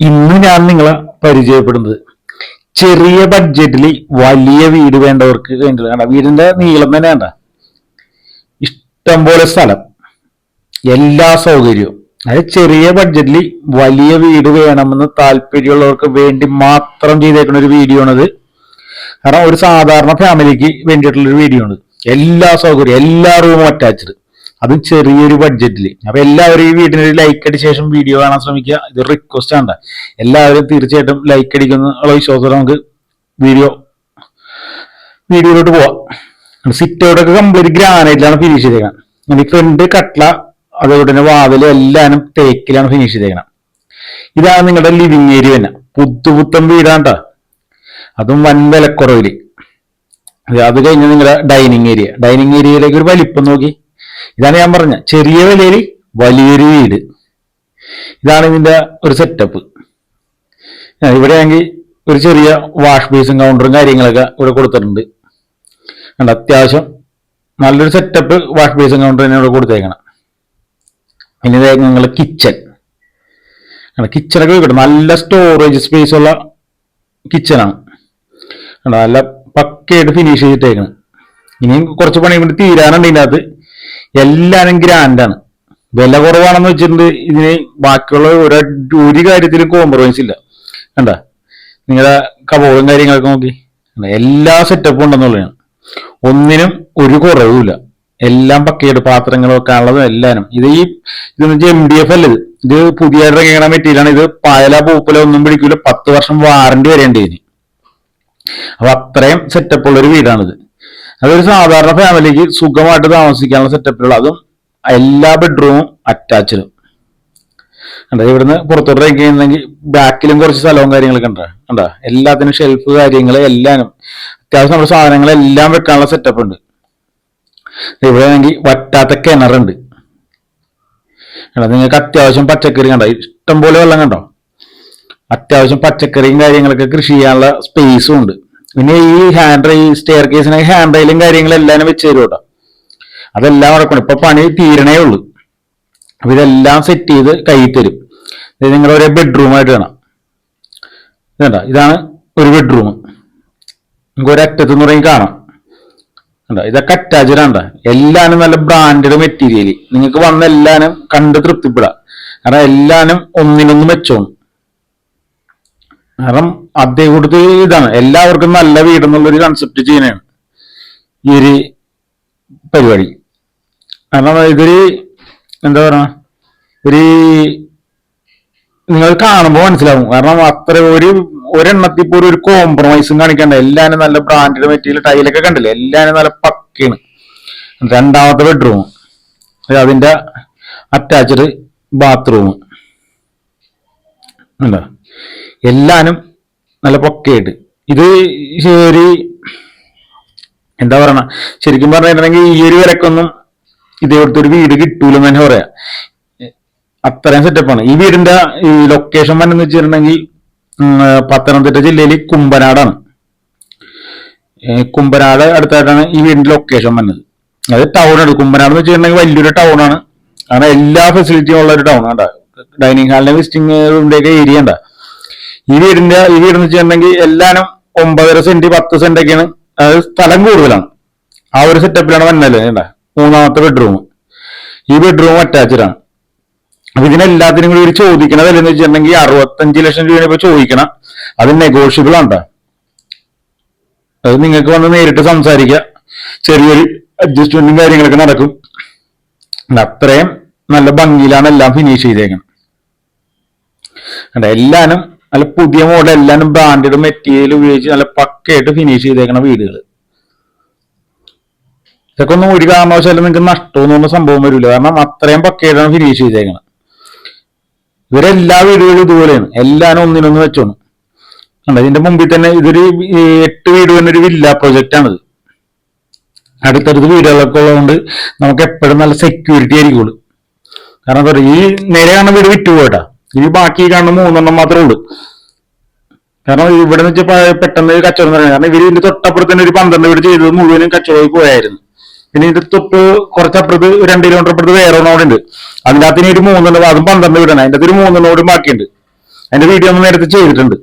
ഇന്ന് ഞാൻ നിങ്ങളെ പരിചയപ്പെടുന്നത്. ചെറിയ ബഡ്ജറ്റിൽ വലിയ വീട് വേണ്ടവർക്ക് വേണ്ടത് കണ്ട? വീടിന്റെ നീളം തന്നെ വേണ്ട ഇഷ്ടം പോലെ സ്ഥലം. എല്ലാ സൗകര്യവും. അതായത് ചെറിയ ബഡ്ജറ്റിൽ വലിയ വീട് വേണമെന്ന് താല്പര്യമുള്ളവർക്ക് വേണ്ടി മാത്രം ചെയ്തേക്കുന്ന ഒരു വീഡിയോ ആണിത് കാരണം ഒരു സാധാരണ ഫാമിലിക്ക് വേണ്ടിയിട്ടുള്ള ഒരു വീഡിയോ ആണ് എല്ലാ സൗകര്യം എല്ലാ റൂമും അറ്റാച്ച്ഡ് അതും ചെറിയൊരു ബഡ്ജറ്റിൽ അപ്പൊ എല്ലാവരും ഈ വീടിന് ലൈക്ക് അടിച്ച ശേഷം വീഡിയോ കാണാൻ ശ്രമിക്കുക. ഇത് റിക്വസ്റ്റ് ആണ് എല്ലാവരും തീർച്ചയായിട്ടും ലൈക്ക് അടിക്കുന്ന വിശ്വാസത്തോടെ നമുക്ക് വീഡിയോ വീഡിയോയിലോട്ട് പോവാം. സിറ്റൗട്ടൊക്കെ കംപ്ലീറ്റ് ഗ്രാനൈറ്റിലാണ് ഫിനിഷ് ചെയ്തേക്കണം. ഫ്രണ്ട് കട്ട്ല അതുപോലെ തന്നെ വാതിൽ എല്ലാനും തേക്കിലാണ് ഫിനിഷ് ചെയ്തേക്കണം. ഇതാണ് നിങ്ങളുടെ ലിവിങ് ഏരിയ തന്നെ. പുത്തുപുത്തൻ വീടാണ് അതും വൻ വിലക്കുറവിൽ. അത് കഴിഞ്ഞ് നിങ്ങളുടെ ഡൈനിങ് ഏരിയ ഡൈനിങ് ഏരിയയിലേക്ക് ഒരു വലിപ്പം നോക്കി. ഇതാണ് ഞാൻ പറഞ്ഞ ചെറിയ വിലയിൽ വലിയൊരു വീട്. ഇതാണ് ഇതിന്റെ ഒരു സെറ്റപ്പ് ഇവിടെ ആണെങ്കിൽ ഒരു ചെറിയ വാഷ് ബേസും കൗണ്ടറും കാര്യങ്ങളൊക്കെ ഇവിടെ കൊടുത്തിട്ടുണ്ട്. കണ്ട? അത്യാവശ്യം നല്ലൊരു സെറ്റപ്പ് വാഷ് ബേസും കൗണ്ടർ തന്നെ ഇവിടെ കൊടുത്തേക്കണം. പിന്നെ ഇതായി നിങ്ങൾ കിച്ചൺ കിച്ചണൊക്കെ കിട്ടും. നല്ല സ്റ്റോറേജ് സ്പേസ് ഉള്ള കിച്ചണാണ് നല്ല പക്കയായിട്ട് ഫിനിഷ് ചെയ്തിട്ടേക്കണം. ഇനിയും കുറച്ച് പണി കൊണ്ട് തീരാനുണ്ട് ഇതിനകത്ത്. എല്ലാരും ഗ്രാൻഡാണ് വില കുറവാണെന്ന് വെച്ചിട്ടുണ്ട് ഇതിന് ബാക്കിയുള്ള ഒരു ഒരു കാര്യത്തിലും കോംപ്രമൈസ് ഇല്ല. കണ്ട? നിങ്ങളുടെ കബോളും കാര്യങ്ങളൊക്കെ നോക്കി? എല്ലാ സെറ്റപ്പും ഉണ്ടെന്നുള്ളതാണ്. ഒന്നിനും ഒരു കുറവുമില്ല എല്ലാം പക്കയുടെ പാത്രങ്ങൾ വെക്കാനുള്ളതും എല്ലാനും. ഇത് ഈ ഇതെന്ന് വെച്ചാൽ എം ഡി എഫ് അല്ല ഇത്? ഇത് പുതിയ ഇറങ്ങിയ മെറ്റീരിയലാണ് ഇത് പായല പൂപ്പല ഒന്നും പിടിക്കൂല. പത്ത് വർഷം വാറണ്ടി വരേണ്ടി ഇതിന് അപ്പൊ അത്രയും സെറ്റപ്പ് ഉള്ള ഒരു വീടാണിത്. അതൊരു സാധാരണ ഫാമിലിക്ക് സുഖമായിട്ട് താമസിക്കാനുള്ള സെറ്റപ്പിലുള്ള അതും എല്ലാ ബെഡ്റൂമും അറ്റാച്ച്ഡും കണ്ടോ ഇവിടുന്ന് പുറത്തോട്ട് ഇറങ്ങി ബാക്കിലും കുറച്ച് സ്ഥലവും കാര്യങ്ങളൊക്കെ ഉണ്ടോ. കണ്ടോ എല്ലാത്തിനും ഷെൽഫ് കാര്യങ്ങൾ എല്ലാനും. അത്യാവശ്യം നമ്മുടെ സാധനങ്ങളെല്ലാം വെക്കാനുള്ള സെറ്റപ്പ് ഉണ്ട്. ഇവിടെ ആണെങ്കിൽ വറ്റാത്ത കിണറുണ്ട്. കണ്ടോ നിങ്ങൾക്ക് അത്യാവശ്യം പച്ചക്കറി കണ്ടോ ഇഷ്ടം പോലെ വെള്ളം കണ്ടോ. അത്യാവശ്യം പച്ചക്കറിയും കാര്യങ്ങളൊക്കെ കൃഷി ചെയ്യാനുള്ള സ്പേസും ഉണ്ട്. പിന്നെ ഈ ഹാൻഡ് റൈ സ്റ്റെയർ കേസിന് ഹാൻഡ് റൈലും കാര്യങ്ങളും എല്ലാം വെച്ച് തരും കേട്ടോ. അതെല്ലാം നടക്കണം. ഇപ്പൊ പണി തീരണേ ഉള്ളൂ. അപ്പൊ ഇതെല്ലാം സെറ്റ് ചെയ്ത് കൈ തരും. ഇത് നിങ്ങളുടെ ഒരു ബെഡ്റൂം ആയിട്ട് വേണം ഇതണ്ട ഇതാണ് ഒരു ബെഡ്റൂം നമുക്ക് ഒരറ്റത്ത് എന്ന് പറയും കാണാം. കണ്ടോ? ഇതൊക്കെ അറ്റാച്ച്ഡ് ആണ് എല്ലാനും നല്ല ബ്രാൻഡഡ് മെറ്റീരിയൽ നിങ്ങൾക്ക് വന്ന എല്ലാനും കണ്ട് തൃപ്തിപ്പെടാം. കാരണം എല്ലാനും ഒന്നിനൊന്ന് മെച്ചോണം കാരണം അദ്ദേഹം കൊടുത്ത് ഇതാണ്. എല്ലാവർക്കും നല്ല വീട് എന്നുള്ളൊരു കൺസെപ്റ്റ് ചെയ്യുന്നതാണ്. ഈ ഒരു പരിപാടി. കാരണം ഇതൊരു എന്താ പറയുക ഒരു നിങ്ങൾ കാണുമ്പോൾ മനസ്സിലാവും. കാരണം അത്ര ഒരു ഒരെണ്ണത്തിൽ പോലും ഒരു കോംപ്രമൈസും കാണിക്കണ്ട എല്ലാവരും നല്ല ബ്രാൻഡഡ് മെറ്റീരിയൽ ടൈലൊക്കെ കണ്ടില്ലേ? എല്ലാവരും നല്ല പക്കയാണ്. രണ്ടാമത്തെ ബെഡ്റൂം അതിന്റെ അറ്റാച്ച്ഡ് ബാത്റൂം അല്ല എല്ലാനും നല്ല പൊക്കയായിട്ട്. ഇത് ഒരു എന്താ പറയണ? ശരിക്കും പറഞ്ഞിട്ടുണ്ടെങ്കിൽ ഈ ഒരു വരക്കൊന്നും ഇതേപോലത്തെ ഒരു വീട് കിട്ടൂലെന്ന് തന്നെ പറയാം. അത്രയും സെറ്റപ്പാണ് ഈ വീടിന്റെ ഈ ലൊക്കേഷൻ വന്നെന്ന് വെച്ചിട്ടുണ്ടെങ്കിൽ പത്തനംതിട്ട ജില്ലയിൽ കുമ്പനാടാണ്. കുമ്പനാട് അടുത്തായിട്ടാണ് ഈ വീടിന്റെ ലൊക്കേഷൻ വന്നത് അത് ടൗണാണ് കുമ്പനാട് എന്ന് വെച്ചിട്ടുണ്ടെങ്കിൽ വലിയൊരു ടൗണാണ് കാരണം എല്ലാ ഫെസിലിറ്റിയും ഉള്ള ഒരു ടൗൺ ആണ് ഡൈനിങ് ഹാളിന്റെ വിസിറ്റിംഗ് റൂമിന്റെ ഒക്കെ ഏരിയ ഉണ്ടാ. ഈ വീടിന്റെ ഈ വീടെന്ന് വെച്ചിട്ടുണ്ടെങ്കിൽ എല്ലാനും ഒമ്പതര സെന്റ് പത്ത് സെന്റ് ഒക്കെയാണ്. അതായത് സ്ഥലം കൂടുതലാണ്. ആ ഒരു സെറ്റപ്പിലാണ് കേട്ടാ മൂന്നാമത്തെ ബെഡ്റൂം ഈ ബെഡ്റൂം അറ്റാച്ച്ഡ് ആണ് അപ്പൊ ഇതിനെല്ലാത്തിനും കൂടി ഒരു ചോദിക്കണ വില എന്ന് വെച്ചിട്ടുണ്ടെങ്കിൽ അറുപത്തഞ്ച് ലക്ഷം രൂപ ഇപ്പൊ ചോദിക്കണം അത് നെഗോഷ്യബിൾ ആണ്. അത് നിങ്ങൾക്ക് വന്ന് നേരിട്ട് സംസാരിക്കാം. ചെറിയൊരു അഡ്ജസ്റ്റ്മെന്റും കാര്യങ്ങളൊക്കെ നടക്കും. അത്രയും നല്ല ഭംഗിയിലാണ് എല്ലാം ഫിനിഷ് ചെയ്തേക്കുന്നത് എല്ലാനും നല്ല പുതിയ മോഡൽ എല്ലാം ബ്രാൻഡഡ് മെറ്റീരിയൽ ഉപയോഗിച്ച് നല്ല പക്കയായിട്ട് ഫിനിഷ് ചെയ്തേക്കണ വീടുകൾ. ഇതൊക്കെ ഒന്നും ഒരു കാരണവശാലും നിങ്ങൾക്ക് നഷ്ടമെന്ന് ഒന്നും സംഭവം വരില്ല കാരണം അത്രയും പക്കയായിട്ടാണ് ഫിനിഷ് ചെയ്തേക്കുന്നത് ഇവരെല്ലാ വീടുകളും ഇതുപോലെയാണ്. എല്ലാവരും ഒന്നിനൊന്ന് വെച്ചോണം. കണ്ടോ? ഇതിന്റെ മുമ്പിൽ തന്നെ ഇതൊരു എട്ട് വീട് തന്നെ ഒരു വില്ല പ്രൊജക്റ്റ് ആണിത്. അടുത്തടുത്ത് വീടുകളൊക്കെ ഉള്ളതുകൊണ്ട് നമുക്ക് എപ്പോഴും നല്ല സെക്യൂരിറ്റി ആയിരിക്കുള്ളൂ. കാരണം എന്താ പറയുക ഈ നേരെ കാണുന്ന വീട് വിറ്റുപോയിട്ടാ ഈ ബാക്കി കാണുന്ന മൂന്നെണ്ണം മാത്രമേ ഉള്ളൂ. കാരണം ഇവിടെ നിന്ന് വെച്ചാൽ പെട്ടെന്ന് കച്ചവടം തുടങ്ങി. കാരണം ഇവർ ഇതിന്റെ തൊട്ടപ്പുറത്ത് തന്നെ ഒരു പന്ത്രണ്ട് വീട് ചെയ്തത് മുഴുവനും കച്ചവടമായി പോയായിരുന്നു. പിന്നെ ഇത് തൊട്ട് കുറച്ചപ്പുറത്ത് രണ്ട് കിലോമീറ്റർ അപ്പുറത്ത് വേറെ ഒന്നോട് ഉണ്ട്. അതിന്റെ അതിന് ഇനി ഒരു മൂന്നെണ്ണം അതും പന്ത്രണ്ട് വീടാണ്. അതിന്റെ അകത്ത് ഒരു മൂന്നെണ്ണോടും ബാക്കിയുണ്ട്. അതിന്റെ വീഡിയോ നമ്മൾ നേരത്തെ ചെയ്തിട്ടുണ്ട്.